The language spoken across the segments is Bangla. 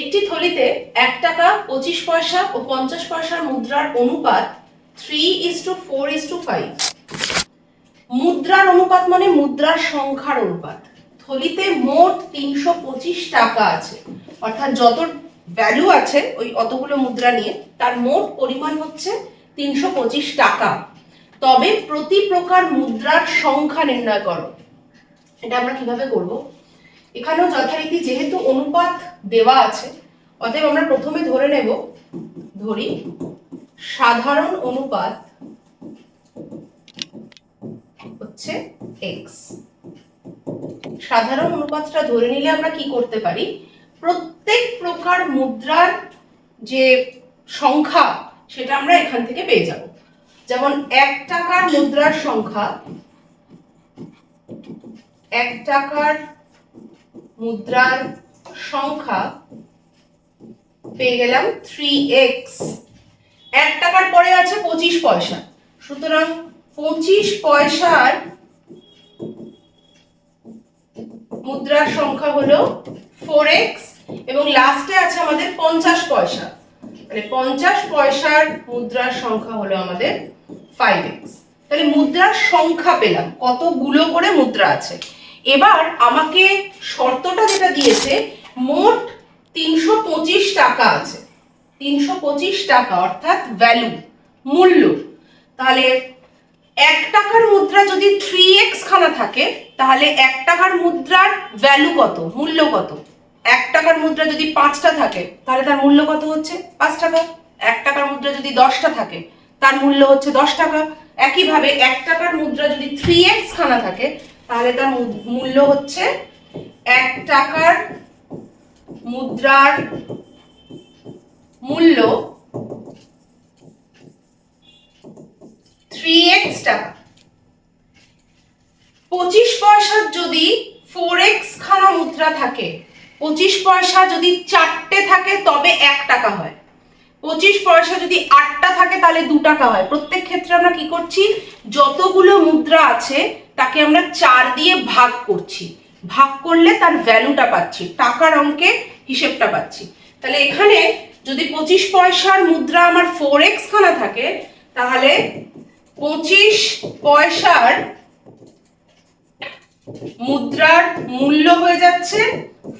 একটি থলিতে এক টাকা পঁচিশ পয়সা ও পঞ্চাশ পয়সার মুদ্রার অনুপাত three is to four is to five মুদ্রার অনুপাত মানে মুদ্রার সংখ্যার অনুপাত। থলিতে মোট তিনশো পঁচিশ টাকা আছে। অর্থাৎ যত ভ্যালু আছে ওই অতগুলো মুদ্রা নিয়ে তার মোট পরিমাণ হচ্ছে তিনশো পঁচিশ টাকা। তবে প্রতি প্রকার মুদ্রার সংখ্যা নির্ণয় করো। এটা আমরা কীভাবে করব? এখানেও যথারীতি যেহেতু অনুপাত দেওয়া আছে, অতএব আমরা প্রথমে ধরে নেব, ধরি সাধারণ অনুপাত হচ্ছে এক্স সাধারণ অনুপাতটা ধরে নিলে আমরা কি করতে পারি? প্রত্যেক প্রকার মুদ্রার যে সংখ্যা, সেটা আমরা এখান থেকে পেয়ে যাব। যেমন এক টাকার মুদ্রার সংখ্যা, এক টাকার মুদ্রার সংখ্যা পেয়ে গেলাম থ্রি এক্স এক টাকার পরে আছে পঁচিশ পয়সা। সুতরাং পঁচিশ পয়সার মুদ্রার সংখ্যা হলো ফোর এক্স এবং লাস্টে আছে আমাদের পঞ্চাশ পয়সা। মানে পঞ্চাশ পয়সার মুদ্রার সংখ্যা হলো আমাদের ফাইভ এক্স তাহলে মুদ্রার সংখ্যা পেলাম। কতগুলো করে মুদ্রা আছে? এবার আমাকে শর্তটা যেটা দিয়েছে, মোট তিনশো পঁচিশ টাকা আছে। তিনশো পঁচিশ টাকা, অর্থাৎ ভ্যালু মূল্য। তাহলে এক টাকার মুদ্রা যদি থ্রি এক্স খানা থাকে, তাহলে এক টাকার মুদ্রার ভ্যালু কত, মূল্য কত? এক টাকার মুদ্রা যদি পাঁচটা থাকে, তাহলে তার মূল্য কত হচ্ছে? পাঁচ টাকা। এক টাকার মুদ্রা যদি দশটা থাকে, তার মূল্য হচ্ছে দশ টাকা। একইভাবে এক টাকার মুদ্রা যদি থ্রি এক্স খানা থাকে তাহলে তার মূল্য হচ্ছে এক টাকার মুদ্রার মূল্য থ্রি এক্স টাকা। পঁচিশ পয়সার যদি ফোর এক্স খানা মুদ্রা থাকে, পঁচিশ পয়সা যদি চারটে থাকে, তবে এক টাকা হয়। পঁচিশ পয়সা যদি আটটা থাকে তাহলে দু টাকা হয়। প্রত্যেক ক্ষেত্রে আমরা কি করছি? যতগুলো মুদ্রা আছে, তাকে আমরা চার দিয়ে ভাগ করছি। ভাগ করলে তার ভ্যালুটা পাচ্ছি, টাকার অঙ্কে হিসেবটা পাচ্ছি। তাহলে এখানে যদি পঁচিশ পয়সার মুদ্রা আমার ফোর এক্স খানা থাকে, তাহলে পঁচিশ পয়সার মুদ্রার মূল্য হয়ে যাচ্ছে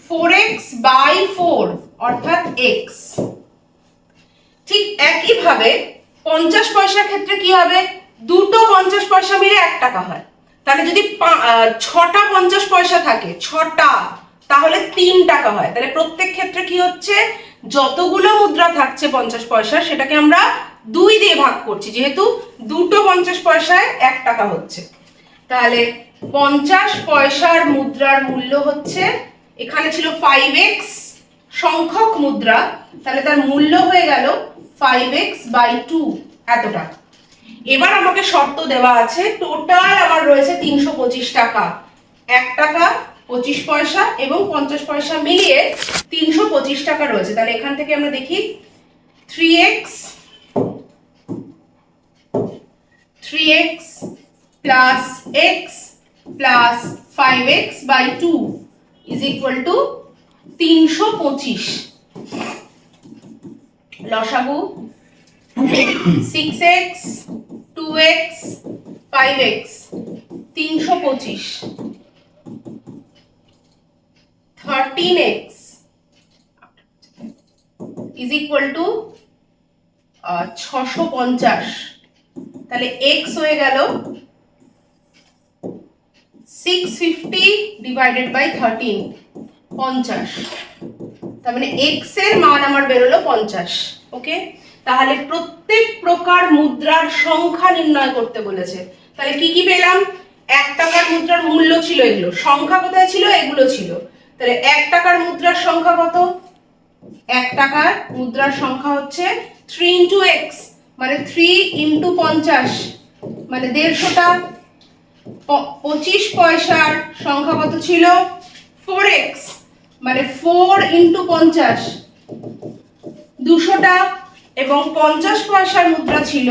ফোর এক্স বাই ফোর অর্থাৎ এক্স ঠিক একইভাবে পঞ্চাশ পয়সার ক্ষেত্রে কি হবে? দুটো পঞ্চাশ পয়সা মিলে এক টাকা হয়। তাহলে যদি ছটা পঞ্চাশ পয়সা থাকে, ছটা, তাহলে তিন টাকা হয়। তাহলে প্রত্যেক ক্ষেত্রে কি হচ্ছে? যতগুলো মুদ্রা থাকছে পঞ্চাশ পয়সা সেটাকে আমরা দুই দিয়ে ভাগ করছি, যেহেতু দুটো পঞ্চাশ পয়সায় এক টাকা হচ্ছে। তাহলে পঞ্চাশ পয়সার মুদ্রার মূল্য হচ্ছে, এখানে ছিল ফাইভ এক্স সংখ্যক মুদ্রা, তাহলে তার মূল্য হয়ে গেল ফাইভ এক্স বাই টু এতটা। এবার আমাকে শর্ত দেওয়া আছে টোটাল আমার রয়েছে তিনশো পঁচিশ টাকা। এক টাকা, পঁচিশ পয়সা এবং পঞ্চাশ পয়সা মিলিয়ে তিনশো পঁচিশ টাকা রয়েছে। তাহলে এখান থেকে আমরা দেখি three x three x plus x plus five x by two is equal to তিনশো পঁচিশ। লসাগু six x two x five x তিনশো পঁচিশ। Thirteen x is equal to ছশো পঞ্চাশ। তাহলে এক্স হয়ে গেল six fifty divided by thirteen পঞ্চাশ। তার মানে এক্সের মান আমার বেরোলো পঞ্চাশ, ওকে? তাহলে প্রত্যেক প্রকার মুদ্রার সংখ্যা নির্ণয় করতে বলেছে। তাহলে কি কি পেলাম? এক টাকার মুদ্রার মূল্য ছিল এগুলো। সংখ্যা কোথায় ছিল? এগুলো ছিল। তাহলে এক টাকার মুদ্রার সংখ্যা কত? এক টাকার মুদ্রার সংখ্যা হচ্ছে থ্রি ইন্টু এক্স মানে থ্রি ইন্টু পঞ্চাশ মানে দেড়শোটা। পঁচিশ পয়সার সংখ্যা কত ছিল? ফোর এক্স মানে ফোর ইন্টু পঞ্চাশ। দুশোটা এবং পঞ্চাশ পয়সার মুদ্রা ছিল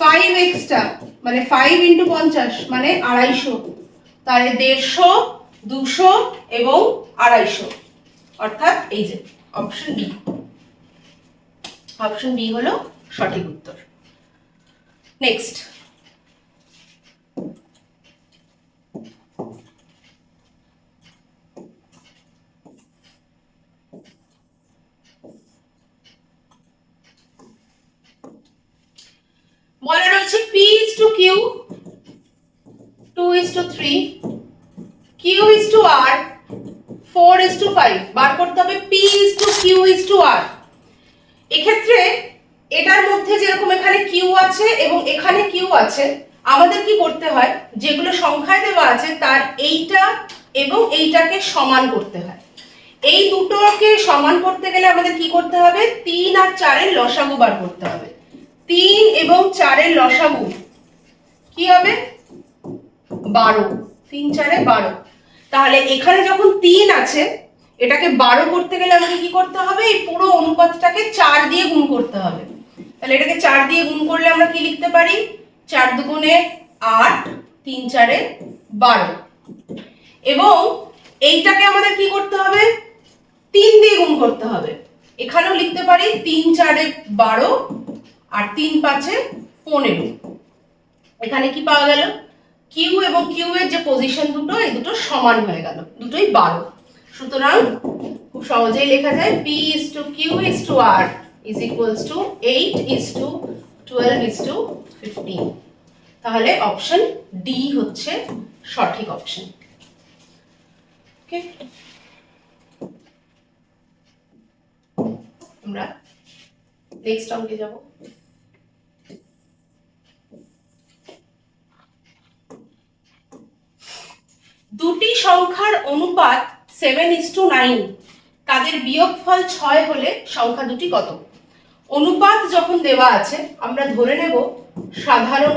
ফাইভ এক্সটা মানে ফাইভ ইন্টু পঞ্চাশ মানে আড়াইশো। তাহলে দেড়শো, দুশো এবং আড়াইশো। অর্থাৎ এই যে অপশন বি অপশন বি হলো সঠিক উত্তর। নেক্সট বলা রয়েছে is to q to is to three q is to r four is to five বার করতে হবে p is to q is to r এক্ষেত্রে এটার মধ্যে যেরকম এখানে কিউ আছে এবং এখানে কিউ আছে, আমাদের কি করতে হয়? যেগুলো সংখ্যায় দেওয়া আছে, তার এইটা এবং এইটাকে সমান করতে হয়। এই দুটোকে সমান করতে গেলে আমাদের কি করতে হবে? তিন আর চারের লসাগু বার করতে হবে। তিন এবং চারের লসাগু কি হবে? বারো। তিন, চারে বারো। তাহলে এখানে যখন তিন আছে, এটাকে বারো করতে গেলে আমাকে কি করতে হবে? এই পুরো অনুপাতটাকে চার দিয়ে গুণ করতে হবে। তাহলে এটাকে চার দিয়ে গুণ করলে আমরা কি লিখতে পারি? চার দুগুণে আট, তিন, চারে বারো। এবং এইটাকে আমাদের কি করতে হবে? তিন দিয়ে গুণ করতে হবে। এখানেও লিখতে পারি তিন, চারে বারো আর তিন, পাঁচে পনেরো। এখানে কি পাওয়া গেল? কিউ এবং কিউ এর যে পজিশন দুটো, এই দুটো সমান হয়ে গেল। দুটোই বারো। সুতরাং খুব সহজেই লেখা যায় p is to q is to r is equals to eight is to twelve is to fifteen তাহলে অপশন ডি হচ্ছে সঠিক অপশন ওকে আমরা নেক্সট অঙ্কে যাব। দুটি সংখ্যার অনুপাত সেভেন ইস টু নাইন তাদের বিয়োগফল ছয় হলে সংখ্যা দুটি কত? অনুপাত যখন দেওয়া আছে, আমরা ধরে নেব সাধারণ